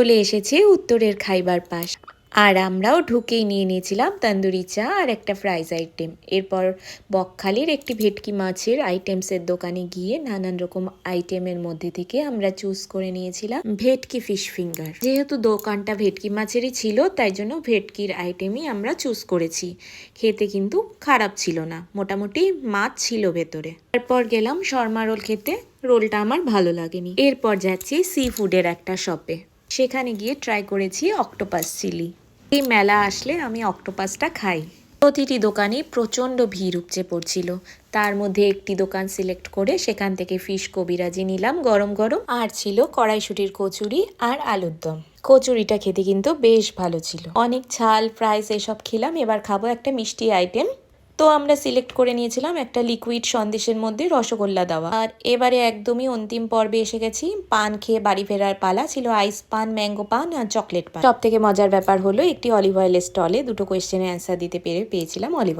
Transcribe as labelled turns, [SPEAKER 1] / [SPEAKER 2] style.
[SPEAKER 1] চলে এসেছে উত্তরের খাইবার পাশ। আর আমরাও ঢুকেই নিয়ে নিয়েছিলাম তন্দুরি চা আর একটা ফ্রাইজ আইটেম। এরপর বকখালির একটি ভেটকি মাছের আইটেমসের দোকানে গিয়ে নানান রকম আইটেমের মধ্যে থেকে আমরা চুজ করে নিয়েছিলাম ভেটকি ফিশ ফিঙ্গার। যেহেতু দোকানটা ভেটকি মাছেরই ছিল, তাই জন্য ভেটকির আইটেমই আমরা চুজ করেছি। খেতে কিন্তু খারাপ ছিল না, মোটামুটি মাছ ছিল ভেতরে। তারপর গেলাম শর্মা রোল খেতে, রোলটা আমার ভালো লাগেনি। এরপর যাচ্ছি সি ফুডের একটা শপে। সেখানে গিয়ে ট্রাই করেছি অক্টোপাস চিলি এই মেলা আসলে আমি অক্টোপাসটা খাই। প্রতিটি দোকানে প্রচণ্ড ভিড় উপচে পড়ছিল। তার মধ্যে একটি দোকান সিলেক্ট করে সেখান থেকে ফিশ কবিরাজি নিলাম গরম গরম। আর ছিল কড়াইশুটির কচুরি আর আলুর দম। কচুরিটা খেতে কিন্তু বেশ ভালো ছিল। অনেক ঝাল ফ্রাইস এসব খেলাম। এবার খাব একটা মিষ্টি আইটেম তো আমরা সিলেক্ট করে নিয়েছিলাম একটা লিকুইড সন্দেশের মধ্যে রসগোল্লা দেওয়া। আর এবারে একদমই অন্তিম পর্বে এসে গেছি। পান খেয়ে বাড়ি ফেরার পালা ছিল আইস পান ম্যাঙ্গো পান আর চকলেট পান। সব থেকে মজার ব্যাপার হলো একটি অলিভ অয়েলের স্টলে দুটো কোয়েশ্চেনের অ্যান্সার দিতে পেরে পেয়েছিলাম অলিভ অয়েল